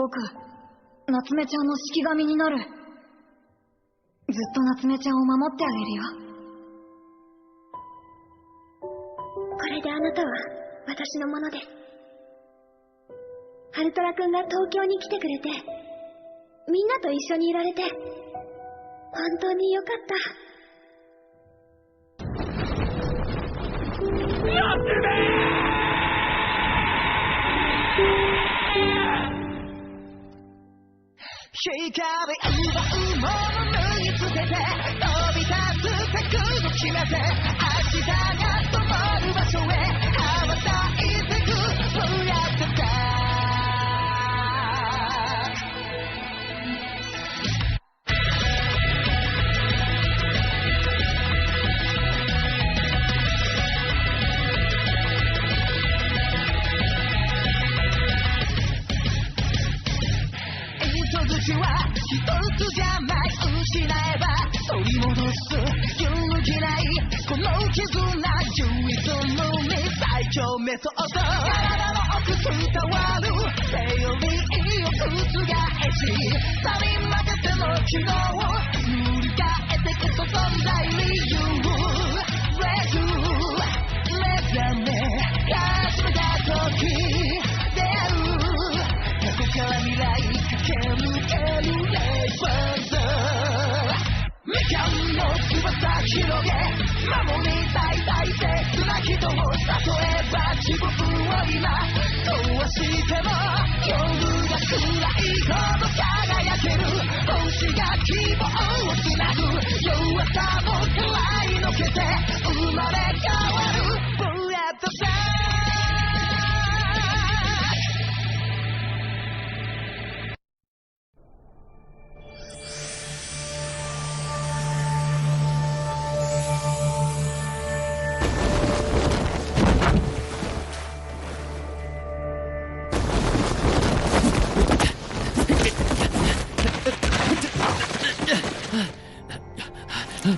僕夏目ちゃんの式神になるずっと夏目ちゃんを守ってあげるよこれであなたは私のものです。ハルトラ君が東京に来てくれて、みんなと一緒にいられて、本当によかった。光奪うもの脱ぎ捨てて飛び立つ覚悟決めて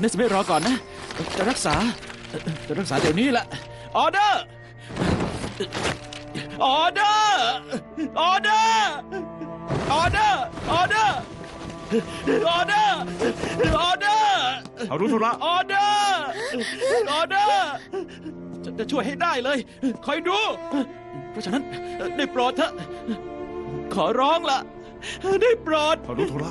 นสไม่รอก่อนนะ จะรักษา จะรักษาเดี๋ยวนี้แหละออเดอร์ออเดอร์ออเดอร์ออเดอร์ออเดอร์ออเดอร์ออเดอร์เอารู้ธุระออเดอร์ออเดอร์จะจะช่วยให้ได้เลยคอยดู เพราะฉะนั้นได้โปรดเถอะขอร้องละได้โปรดเอารู้ธุระ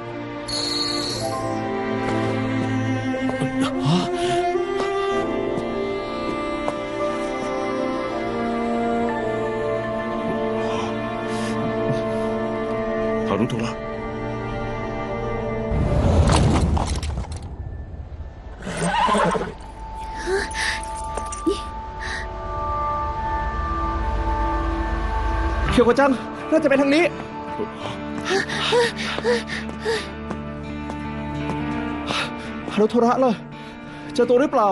เคียวโกจัง น่าจะไปทางนี้ ฮารุโทระเหรอเจอตัวหรือเปล่า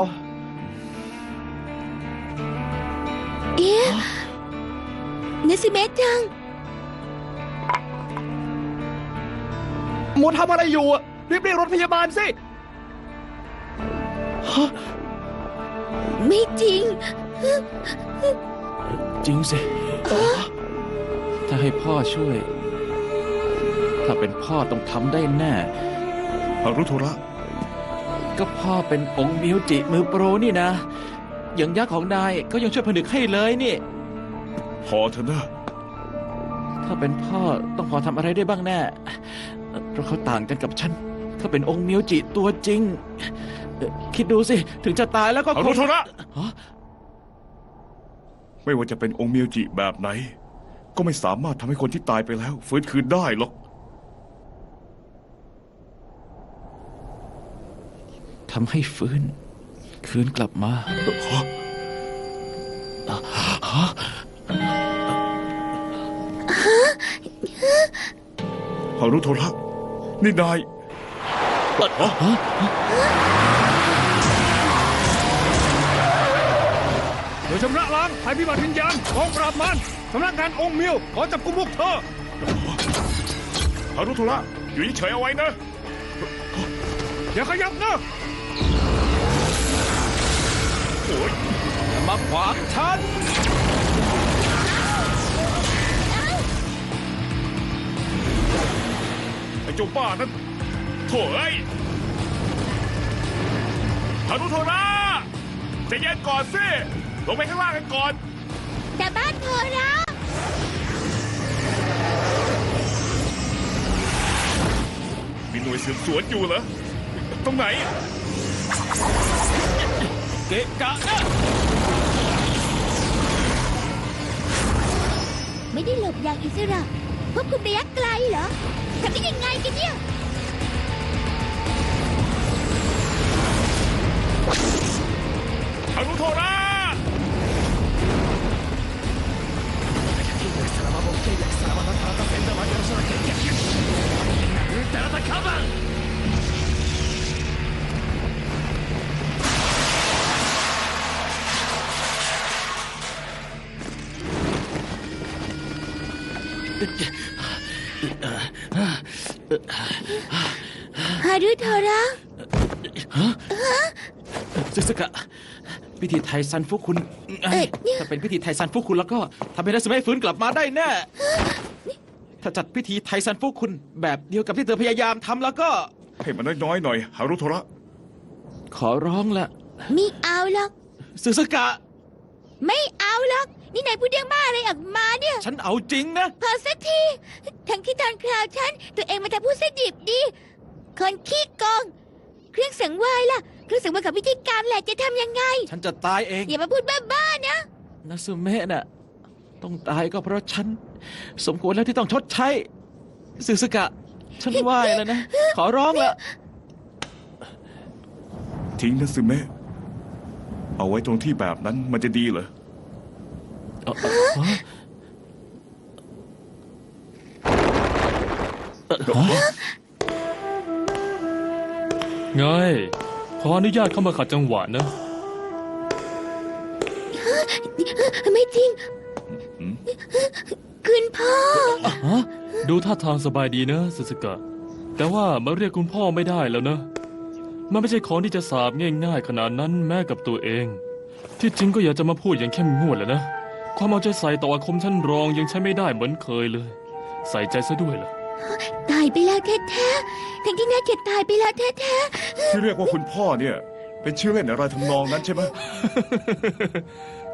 เอ๊ะเนซิเมะจังมัวทำอะไรอยู่อะรีบเรียกรถพยาบาลสิฮะไม่จริง จริงสิ ถ้าให้พ่อช่วย ถ้าเป็นพ่อต้องทำได้แน่เอารู้ธุระ ก็พ่อเป็นองค์มิวจิมือโปรนี่นะ อย่างยักษ์ของนายก็ยังช่วยผนึกให้เลยนี่ พอเถอะนะถ้าเป็นพ่อต้องพอทำอะไรได้บ้างแน่ เพราะเขาต่างกันกับฉันเขาเป็นองค์มิวจิตัวจริงเอ่อคิดดูสิ ถึงจะตายแล้วก็เอาครู้งธุระ ฮะ ไม่ว่าจะเป็นองค์เมียวจิแบบไหน ก็ไม่สามารถทำให้คนที่ตายไปแล้วฟื้นคืนได้หรอก ทำให้ฟื้น คืนกลับมาฮารุโทระนี่นายโดยชำระล้างภัยพิบัติวิญญาณกองปราบมัน สำนักงานองค์มิวขอจับกุมพวกเธอฮารุโทระอยู่เฉยๆเอาไว้นะอย่าขยับนะโอ้ยอย่ามาขวางฉันไอ้เจ้าบ้านั้นโถ่เอ้ยฮารุโทระใจะเย็นก่อนสิลงไปข้างล่างกันก่อน แต่บ้านเธอนะมีหน่วยสืบสวนอยู่เหรอ ตรงไหน เกะกะนะไม่ได้หลบอย่างอิสระพวกคุณระยะไกลเหรอทำได้ยังไงกันเนี่ย ฮารุโทระซึสกะพิธีไทยซันฟุคุณเอ้ยเนี่ยถ้าเป็นพิธีไทยซันฟุคุณแล้วก็ทำให้นัสเมะฟื้นกลับมาได้แน่ถ้าจัดพิธีไทยซันฟุคุณแบบเดียวกับที่เธอพยายามทำแล้วก็ ให้มันน้อยๆหน่อยฮารุโทระ ขอร้องละไม่เอาหรอกซึสกะ ไม่เอาหรอกนี่นายพูดเรื่องบ้าอะไรออกมาเนี่ย ฉันเอาจริงนะพอสักที ทั้งที่ตอนคราวฉัน ตัวเองมาทำพูดเสดิบดี คนขี้โกง เครื่องสังเวยล่ะ เครื่องสังเวยกับพิธีกรรมแหละจะทำยังไง ฉันจะตายเองอย่ามาพูดบ้าๆนะนัสเมะน่ะ ต้องตายก็เพราะฉัน สมควรแล้วที่ต้องชดใช้ซึสกะ ฉันไหว้แล้วนะ ขอร้องละทิ้งนะซึเมะเอาไว้ตรงที่แบบนั้นมันจะดีเหรอ เอ่อเอ่อฮะเอ่อฮะ ไง ขออนุญาตเข้ามาขัดจังหวะนะ ไม่จริงอืมคุณพ่อ ฮะ ดูท่าทางสบายดีนะสุสกะ แต่ว่ามาเรียกคุณพ่อไม่ได้แล้วนะ มันไม่ใช่ของที่จะสาบง่ายๆขนาดนั้นแม้กับตัวเอง ที่จริงก็อยากจะมาพูดอย่างเข้มงวดแหล้วนะ ความเอาใจใส่ต่ออาคมท่านรองยังใช้ไม่ได้เหมือนเคยเลย ใส่ใจซะด้วยล่ะ ตายไปแล้วแท้ๆทั้งที่น่าจะตายไปแล้วแท้ที่เรียกว่าคุณพ่อเนี่ย เป็นชื่อเล่นอะไรทำนองนั้นใช่ไหม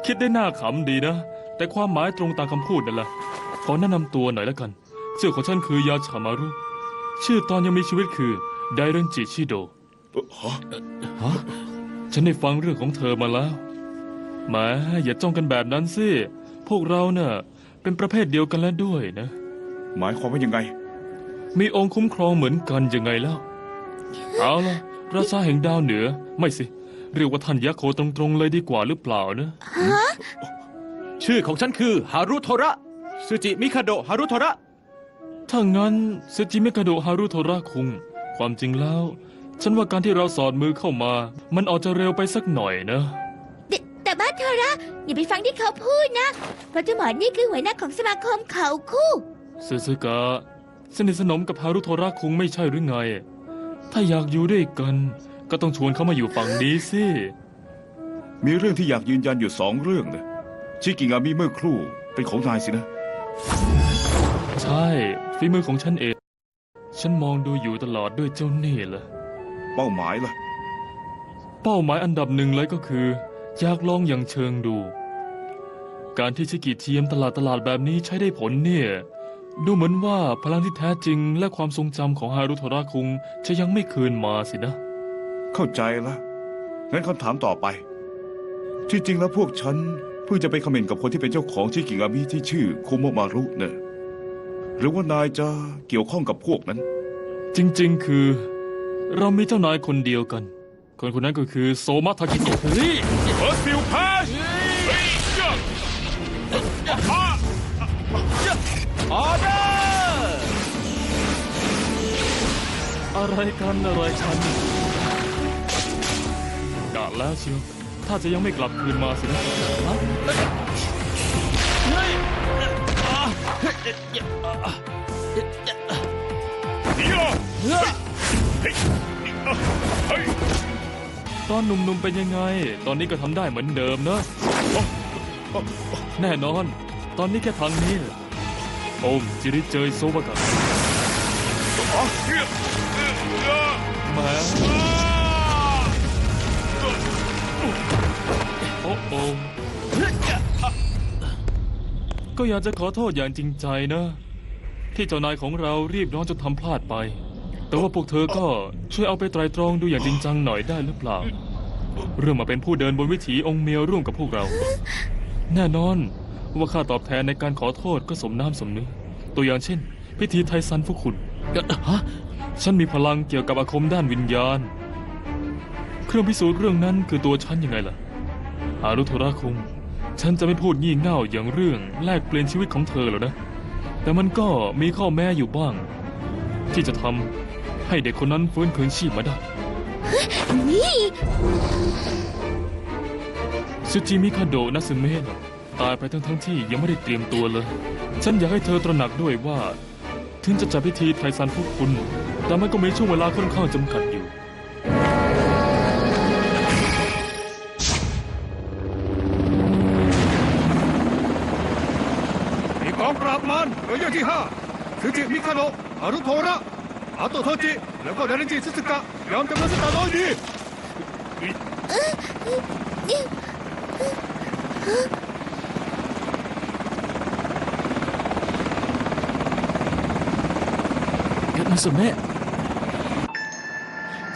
คิดได้น่าขำดีนะ แต่ความหมายตรงตามคำพูดนั่นแหละขอแนะนำตัวหน่อยแล้วกัน ชื่อของฉันคือยาชามารุ ชื่อตอนยังมีชีวิตคือไดเรนจิชิโดเอ่อฮะฮะฉันได้ฟังเรื่องของเธอมาแล้วแหมาอย่าจ้องกันแบบนั้นสิ พวกเราเน่ะเป็นประเภทเดียวกันแล้วด้วยนะ หมายความว่ายังไง มีองค์คุ้มครองเหมือนกันยังไงแล้วเอาล่ะราชาแห่งดาวเหนือ ไม่สิ เรียกว่าท่านยะโคตรงๆเลยดีกว่าหรือเปล่านะ ชื่อของฉันคือฮารุโทระซูจิมิคาโดะฮารุโทระ ถ้างั้นซจิเมกาโดฮารุโทระคุง ความจริงแล้ว ฉันว่าการที่เราสอดมือเข้ามา มันออกจะเร็วไปสักหน่อยนะๆแต่แต่บ้านเธอละอย่าไปฟังที่เขาพูดนะ เพราะเจ้าหมอนี่คือหัวหน้าของสมาคมเขาคู่ซึซึกะ สนิทสนมกับฮารุโทระคุงไม่ใช่หรือไง ถ้าอยากอยู่ด้วยกัน ก็ต้องชวนเขามาอยู่ฝั่งนี้สิ มีเรื่องที่อยากยืนยันอยู่สองเรื่องนะชิกิงามิเมื่อครู่เป็นของนายสินะ ใช่ฝีมือของฉันเอง ฉันมองดูอยู่ตลอดด้วยเจ้านี่แหละเป้าหมายล่ะ เป้าหมายอันดับหนึ่งเลยก็คือ อยากลองอย่างเชิงดู การที่ชิกิเทียมตลาดตลาดแบบนี้ใช้ได้ผลเนี่ย ดูเหมือนว่าพลังที่แท้จริงและความทรงจำของฮารุโทระคุงจะยังไม่คืนมาสินะ เข้าใจละงั้นคำถามต่อไป ที่จริงแล้วพวกฉันเพิ่งจะไปคอมเมนต์กับคนที่เป็นเจ้าของชิกิงามิที่ชื่อคุโมมารุเนะหรือว่านายจะเกี่ยวข้องกับพวกนั้น จริงๆ คือ เรามีเจ้านายคนเดียวกัน คนคนนั้นก็คือโซมะทากิโตะเฮ้ยเฟิร์สฟิลพาส ออเดอร์อะไรกันอะไรฉันกะแล้วเชียวถ้าจะยังไม่กลับคืนมาสินะฮะเฮ้ยอ่าเฮ้ยอ่าเฮ้ยเฮ้ยตอนหนุ่มๆเป็นยังไง ตอนนี้ก็ทำได้เหมือนเดิมนะ แน่นอน ตอนนี้แค่ทางนี้ โอมจิริเจยโซบะกะอ๋อเฮ้ยเฮ้ยเฮ้ยแหมโอ้โอก็อยากจะขอโทษอย่างจริงใจนะ ที่เจ้านายของเรารีบร้อนจนทำพลาดไป แต่ว่าพวกเธอก็ช่วยเอาไปไตรตรองดูอย่างจริงจังหน่อยได้หรือเปล่า เรื่องมาเป็นผู้เดินบนวิถีองค์เมียร่วมกับพวกเรา แน่นอน ว่าค่าตอบแทนในการขอโทษก็สมน้ำสมเนื้อตัวอย่างเช่น พิธีไทซันพวกคุณฮะฉันมีพลังเกี่ยวกับอาคมด้านวิญญาณ เครื่องพิสูจน์เรื่องนั้นคือตัวฉันยังไงล่ะฮารุโทระคุงฉันจะไม่พูดงี่เง่าอย่างเรื่องแลกเปลี่ยนชีวิตของเธอหรอกนะ แต่มันก็มีข้อแม้อยู่บ้าง ที่จะทำให้เด็กคนนั้นฟื้นคืนชีพมาได้ นี่ซูจิมิคาโดะนัสึเมะน่ะ ตายไปทั้งทั้งๆที่ยังไม่ได้เตรียมตัวเลย ฉันอยากให้เธอตระหนักด้วยว่า ถึงจะจัดพิธีไทซันพวกคุณ แต่มันก็มีช่วงเวลาค่อนข้างจำกัดอยู่ มีกองปราบมารหน่วยย่อยที่ห้าคือจิมิคาโนะอารุโทระ อาโตโทจิ แล้วก็เดริจิซึสึกะยอมจำนวนสตาร์น้อยดี นัสเมะ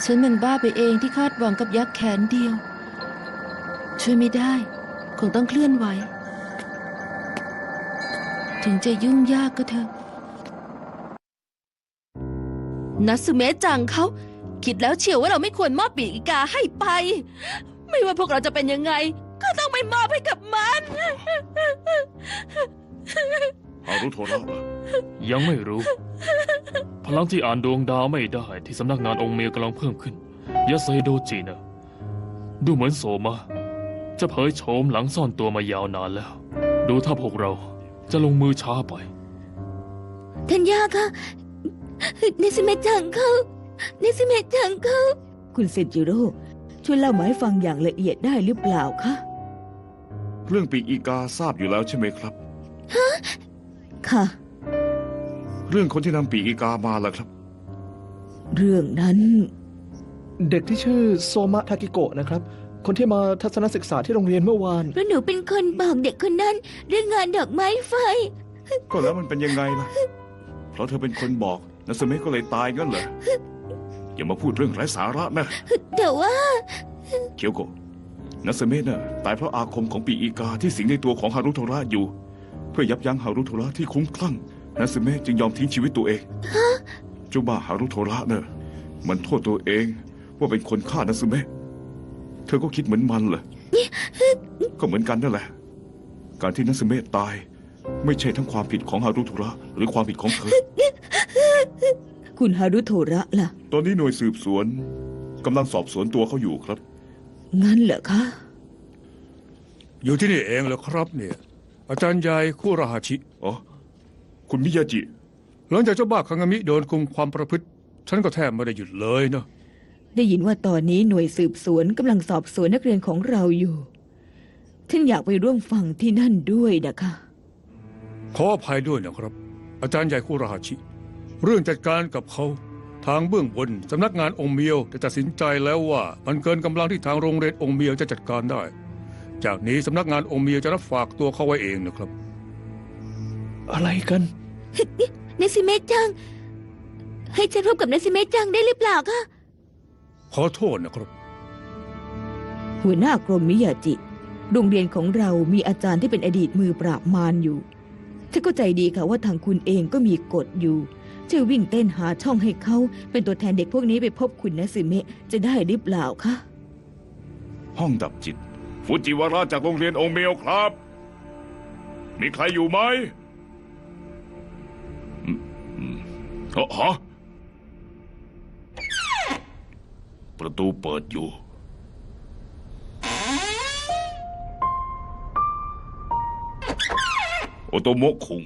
ฉันมันบ้าไปเองที่คาดหวังกับยักษ์แขนเดียว ช่วยไม่ได้ คงต้องเคลื่อนไหว ถึงจะยุ่งยากก็เถอะนัสเมะจังเขาคิดแล้วเชียวว่าเราไม่ควรมอบปีกอีกาให้ไป ไม่ว่าพวกเราจะเป็นยังไง ก็ต้องไม่มอบให้กับมันฮารุโทระยังไม่รู้พ ลังที่อ่านดวงดาวไม่ได้ที่สำนักงานองค์เมียกำลังเพิ่มขึ้นยาไซโดจินะดูเหมือนโสมา จะเผยโฉมหลังซ่อนตัวมายาวนานแล้ว ดูถ้าพวกเราจะลงมือช้าไปทัญญาค่ะเนซิเมะจังเขาเนซิเมะจังเขาคุณเซนจิโร่ช่วยเล่ามาให้ฟังอย่างละเอียดได้หรือเปล่าคะเรื่องปีกอีกาทราบอยู่แล้วใช่ไหมครับค่ะ เรื่องคนที่นำปีกอีกามาล่ะครับ เรื่องนั้น เด็กที่ชื่อโซมะทากิโกะนะครับ คนที่มาทัศนศึกษาที่โรงเรียนเมื่อวาน เพราะหนูเป็นคนบอกเด็กคนนั้น เรื่องงานดอกไม้ไฟ ก็แล้วมันเป็นยังไงล่ะ เพราะเธอเป็นคนบอกนัสเมะก็เลยตายงั้นเหรอ อย่ามาพูดเรื่องไร้สาระนะ แต่ว่า เคียวโกะนัสเมะน่ะตายเพราะอาคมของปีอีกาที่สิงในตัวของฮารุโทระอยู่ เพื่อยับยั้งฮารุโทระที่คลุ้มคลั่ง นัสเมะจึงยอมทิ้งชีวิตตัวเองเจ้าบ้าฮารุโทระเน่ะมันโทษตัวเองว่าเป็นคนฆ่านัสเมะเธอก็คิดเหมือนมันเหรอก็เหมือนกันนั่นแหละ การที่นัสเมะตาย ไม่ใช่ทั้งความผิดของฮารุโทระหรือความผิดของเธอ คุณฮารุโทระล่ะ ตอนนี้หน่วยสืบสวนกำลังสอบสวนตัวเขาอยู่ครับ งั้นเหรอคะ อยู่ที่นี่เองเหรอครับเนี่ย อาจารย์ใหญ่คู่รหาชิ อ๋อ คุณมิยาจิ หลังจากเจ้าบ้าคังามิโดนคุมความประพฤติ ฉันก็แทบไม่ได้หยุดเลยนะ ได้ยินว่าตอนนี้หน่วยสืบสวนกำลังสอบสวนนักเรียนของเราอยู่ ฉันอยากไปร่วมฟังที่นั่นด้วยนะคะขออภัยด้วยนะครับ อาจารย์ใหญ่คู่รหาชิ เรื่องจัดการกับเขา ทางเบื้องบนสำนักงานองค์เมียวได้ตัดสินใจแล้วว่ามันเกินกำลังที่ทางโรงเรียนองค์เมียวจะจัดการได้ จากนี้สำนักงานองค์เมียวจะรับฝากตัวเขาไว้เองนะครับ อะไรกัน เนซิเมะจัง ให้ฉันพบกับเนซิเมะจังได้หรือเปล่าคะขอโทษนะครับ หัวหน้ากรมมิยาจิ โรงเรียนของเรามีอาจารย์ที่เป็นอดีตมือปราบมารอยู่ ฉันก็ใจดีค่ะว่าทางคุณเองก็มีกฎอยู่จะวิ่งเต้นหาช่องให้เขา เป็นตัวแทนเด็กพวกนี้ไปพบคุณนะสิเมะจะได้หรือเปล่าคะ ห้องดับจิตฟูจิวาระจากโรงเรียนองเมียวครับ มีใครอยู่ไหม เอ้อฮะประตูเปิดอยู่ โอโตโมะคุง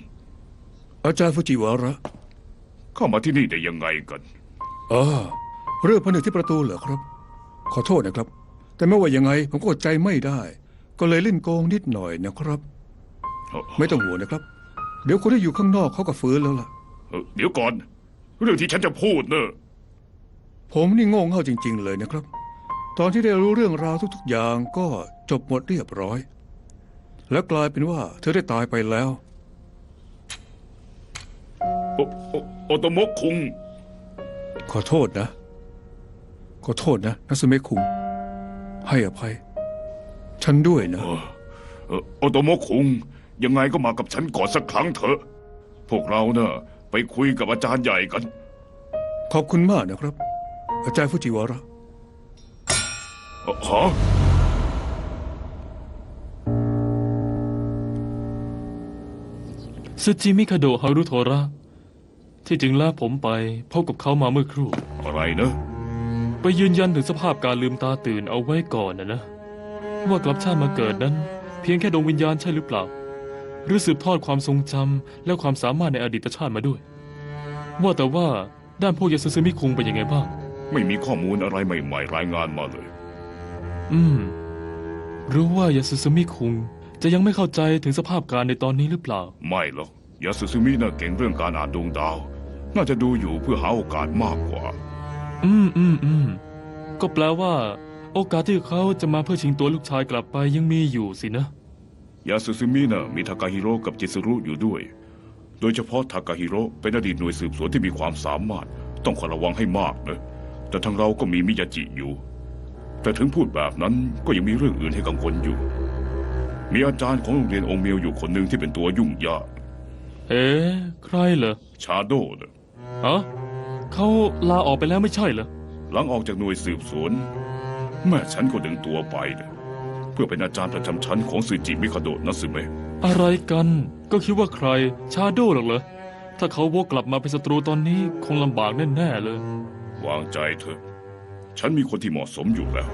อาจารย์ฟูจิวาระเข้ามาที่นี่ได้ยังไงกันอ่าเรื่องผนึกที่ประตูเหรอครับ ขอโทษนะครับ แต่ไม่ว่ายังไงผมก็อดใจไม่ได้ ก็เลยเล่นโกงนิดหน่อยนะครับไม่ต้องห่วงนะครับ เดี๋ยวคนที่อยู่ข้างนอกเขาก็ฟื้นแล้วล่ะ เอ่อเดี๋ยวก่อน เรื่องที่ฉันจะพูดเนอะผมนี่โง่เง่าจริง ๆ เลยนะครับ ตอนที่ได้รู้เรื่องราวทุก ๆ อย่างก็จบหมดเรียบร้อย แล้วกลายเป็นว่า เธอได้ตายไปแล้ว โอโอโอโตโมะคุง ขอโทษนะ ขอโทษนะนัสเมะคุง ให้อภัย ฉันด้วยนะ เออเอ่อโอโตโมะคุง ยังไงก็มากับฉันก่อนสักครั้งเถอะ พวกเราเนอะ ไปคุยกับอาจารย์ใหญ่กัน ขอบคุณมากนะครับ อาจารย์ฟูจิวาระเอ่อฮะซึจิมิคาโดะฮารุโทระ ที่จริงแล้วผมไปพบกับเขามาเมื่อครู่ อะไรนะ ไปยืนยันถึงสภาพการลืมตาตื่นเอาไว้ก่อนนะนะ ว่ากลับชาติมาเกิดนั้น เพียงแค่ดวงวิญญาณใช่หรือเปล่า หรือสืบทอดความทรงจำและความสามารถในอดีตชาติมาด้วย ว่าแต่ว่าด้านพวกยาซึซึมิคุงเป็นยังไงบ้าง ไม่มีข้อมูลอะไรใหม่ ๆ รายงานมาเลย อืม รู้ว่ายาซึซึมิคุงจะยังไม่เข้าใจถึงสภาพการในตอนนี้หรือเปล่า ไม่หรอกยาสุซึมิน่ะเก่งเรื่องการอ่านดวงดาว น่าจะดูอยู่เพื่อหาโอกาสมากกว่า อืมอืมอืมก็แปลว่า โอกาสที่เขาจะมาเพื่อชิงตัวลูกชายกลับไปยังมีอยู่สินะ ยาสุซึมิน่ะมีทากาฮิโร่กับจิสรุอยู่ด้วย โดยเฉพาะทากาฮิโร่เป็นอดีตหน่วยสืบสวนที่มีความสามารถ ต้องคอยระวังให้มากนะ แต่ทางเราก็มีมิยาจิอยู่ แต่ถึงพูดแบบนั้นก็ยังมีเรื่องอื่นให้กังวลอยู่ มีอาจารย์ของโรงเรียนองค์เมียวอยู่คนหนึ่งที่เป็นตัวยุ่งยากเอ๊ะใครเหรอ ชาโดนะฮะเขาลาออกไปแล้วไม่ใช่เหรอ หลังออกจากหน่วยสืบสวน แม่ฉันก็ดึงตัวไปนะ เพื่อเป็นอาจารย์ประจำชั้นของสึจิมิคาโดะนัสึเมะอะไรกัน ก็คิดว่าใคร ชาโดหรอกเหรอ ถ้าเขาวกกลับมาเป็นศัตรูตอนนี้คงลำบากแน่ๆเลย วางใจเถอะ ฉันมีคนที่เหมาะสมอยู่แล้ว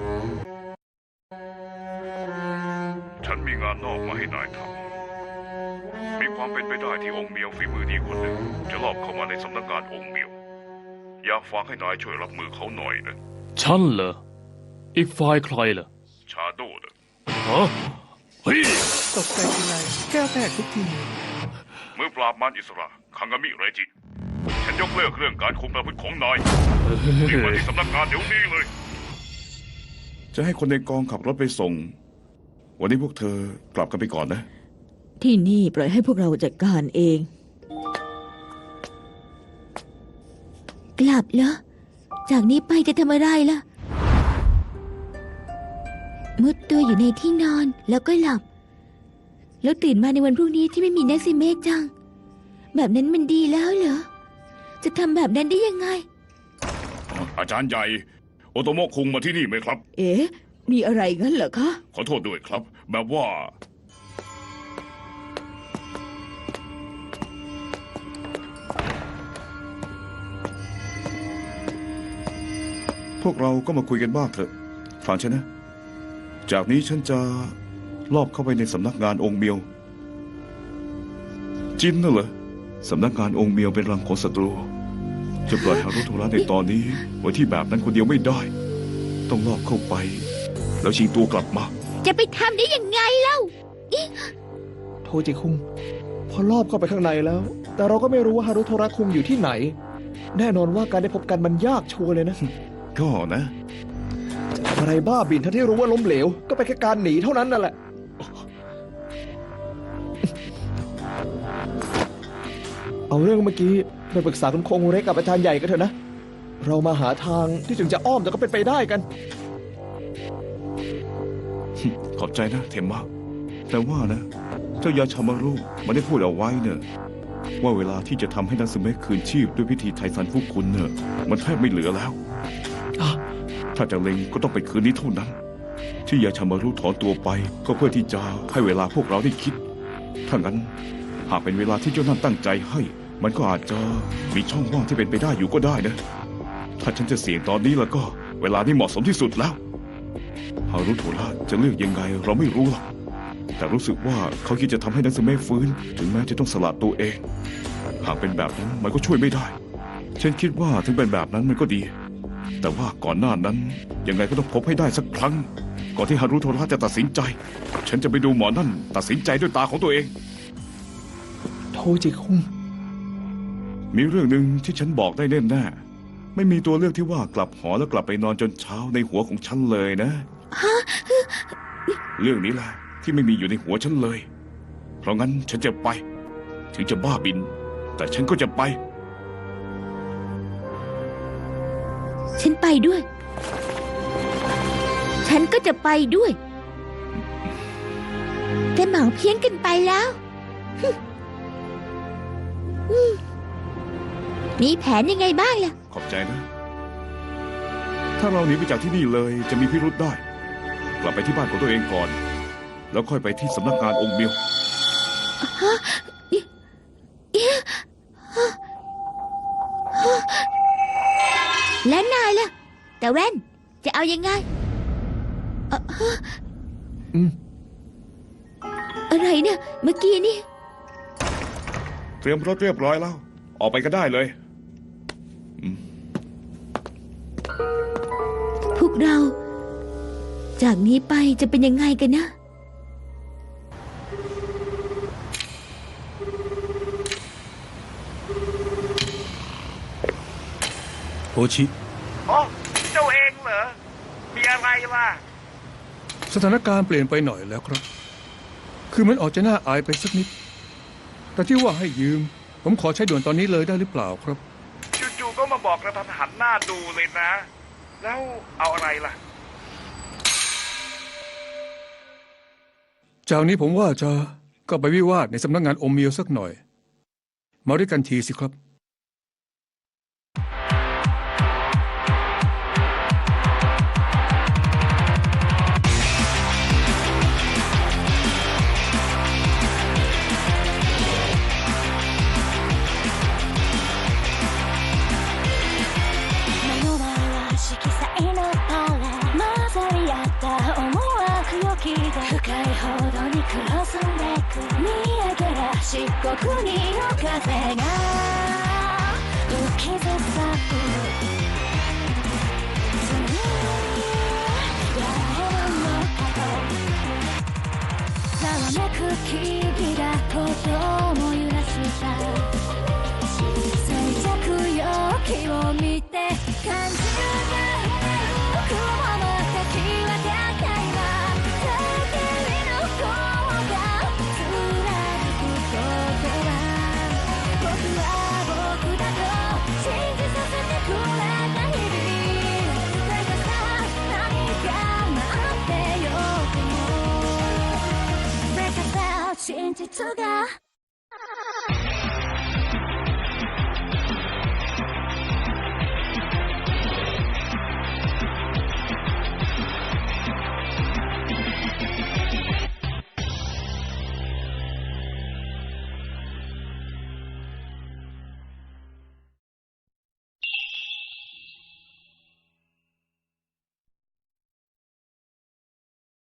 ฉันมีงานนอกมาให้นายทำ มีความเป็นไปได้ที่องค์เมียวฝีมือดีคนหนึ่งจะลอบเข้ามาในสำนักงานองค์เมียว อยากฝากให้นายช่วยรับมือเขาหน่อยนะ ฉันเหรอ อีกฝ่ายใครเหรอ ชาโดนะ ฮะเฮ้ยตกใจทีไรแก้วแตกทุกทีมือปราบมารอิสระคังามิเรจิ ฉันยกเลิกเรื่องการคุมประพฤติของนายรีบมาที่สำนักงานเดี๋ยวนี้เลย จะให้คนในกองขับรถไปส่ง วันนี้พวกเธอกลับกันไปก่อนนะ ที่นี่ปล่อยให้พวกเราจัดการเอง กลับเหรอ จากนี้ไปจะทำอะไรล่ะ มุดตัวอยู่ในที่นอนแล้วก็หลับ แล้วตื่นมาในวันพรุ่งนี้ที่ไม่มีนักซิเมะจัง แบบนั้นมันดีแล้วเหรอ จะทำแบบนั้นได้ยังไง อาจารย์ใหญ่ โอโตโมะคุงมาที่นี่ไหมครับ เอ๊ะ มีอะไรงั้นเหรอคะ ขอโทษด้วยครับ แบบว่า พวกเราก็มาคุยกันบ้างเถอะฟังฉันนะ จากนี้ฉันจะลอบเข้าไปในสำนักงานองค์เมียว จินน่ะเหรอสำนักงานองค์เมียวเป็นรังของศัตรู จะปล่อยฮารุโทระในตอนนี้ไว้ที่แบบนั้นคนเดียวไม่ได้ ต้องลอบเข้าไป แล้วชิงตัวกลับมา จะไปทำได้ยังไงเล่าโทจิคุงพอรอบเข้าไปข้างในแล้ว แต่เราก็ไม่รู้ว่าฮารุโทระคุงอยู่ที่ไหน แน่นอนว่าการได้พบกันมันยากชัวร์เลยนะ ก็นะ อะไรบ้าบินทั้งที่รู้ว่าล้มเหลว ก็เป็นแค่การหนีเท่านั้นนั่นแหละ เอาเรื่องเมื่อกี้ไปปรึกษาคุณคงเร็กกับอาจารย์ใหญ่กันเถอะนะ เรามาหาทางที่ถึงจะอ้อมแต่ก็เป็นไปได้กัน ขอบใจนะเทมมะแต่ว่านะ เจ้ายาชามารุมันได้พูดเอาไว้เนอะว่าเวลาที่จะทำให้นันซึเมะคืนชีพด้วยพิธีไทซันผู้คุณเนอะมันแทบไม่เหลือแล้ว ถ้าจะเล็งก็ต้องไปคืนนี้เท่านั้น ที่ยาชามารุถอนตัวไปก็เพื่อที่จะให้เวลาพวกเราได้คิด ถ้างั้นหากเป็นเวลาที่เจ้านั่นตั้งใจให้ มันก็อาจจะมีช่องว่างที่เป็นไปได้อยู่ก็ได้นะ ถ้าฉันจะเสี่ยงตอนนี้แล้วก็ เวลานี้เหมาะสมที่สุดแล้วฮารุโทระจะเลือกยังไงเราไม่รู้หรอกแต่รู้สึกว่าเขาคิดจะทำให้นักสเมฆฟื้น ถึงแม้จะต้องสละตัวเอง หากเป็นแบบนั้นมันก็ช่วยไม่ได้ ฉันคิดว่าถึงเป็นแบบนั้นมันก็ดี แต่ว่าก่อนหน้านั้นยังไงก็ต้องพบให้ได้สักครั้ง ก่อนที่ฮารุโทระจะตัดสินใจ ฉันจะไปดูหมอนั่นตัดสินใจด้วยตาของตัวเอง โทจิคุงมีเรื่องหนึ่งที่ฉันบอกได้แน่แน่ๆไม่มีตัวเลือกที่ว่ากลับหอแล้วกลับไปนอนจนเช้าในหัวของฉันเลยนะ เรื่องนี้แหละที่ไม่มีอยู่ในหัวฉันเลย เพราะงั้นฉันจะไป ถึงจะบ้าบิน แต่ฉันก็จะไป ฉันไปด้วย ฉันก็จะไปด้วย แต่เหมาเพี้ยนกันไปแล้วฮึ่มอืมมีแผนยังไงบ้างล่ะ ขอบใจนะ ถ้าเราหนีไปจากที่นี่เลยจะมีพิรุธได้ กลับไปที่บ้านของตัวเองก่อน แล้วค่อยไปที่สำนักงานองค์เมียวแล้ว แว่น จะเอายังไงเอ่อฮะอืม อะไรเนี่ย เมื่อกี้นี่ เตรียมรถเรียบร้อยแล้ว ออกไปก็ได้เลย พวกเรา จากนี้ไปจะเป็นยังไงกันนะโอชิ อ๋อเจ้าเองเหรอ มีอะไรล่ะสถานการณ์เปลี่ยนไปหน่อยแล้วครับ คือมันออกจะน่าอายไปสักนิด แต่ที่ว่าให้ยืม ผมขอใช้ด่วนตอนนี้เลยได้หรือเปล่าครับ จู่ๆก็มาบอกกระทันหันหน้าดูเลยนะ แล้วเอาอะไรล่ะ จากนี้ผมว่าจะก็ไปวิวาทในสำนักงานอมเมียวสักหน่อย มาด้วยกันทีสิครับ 国の風が吹き出さぶわめく木々が届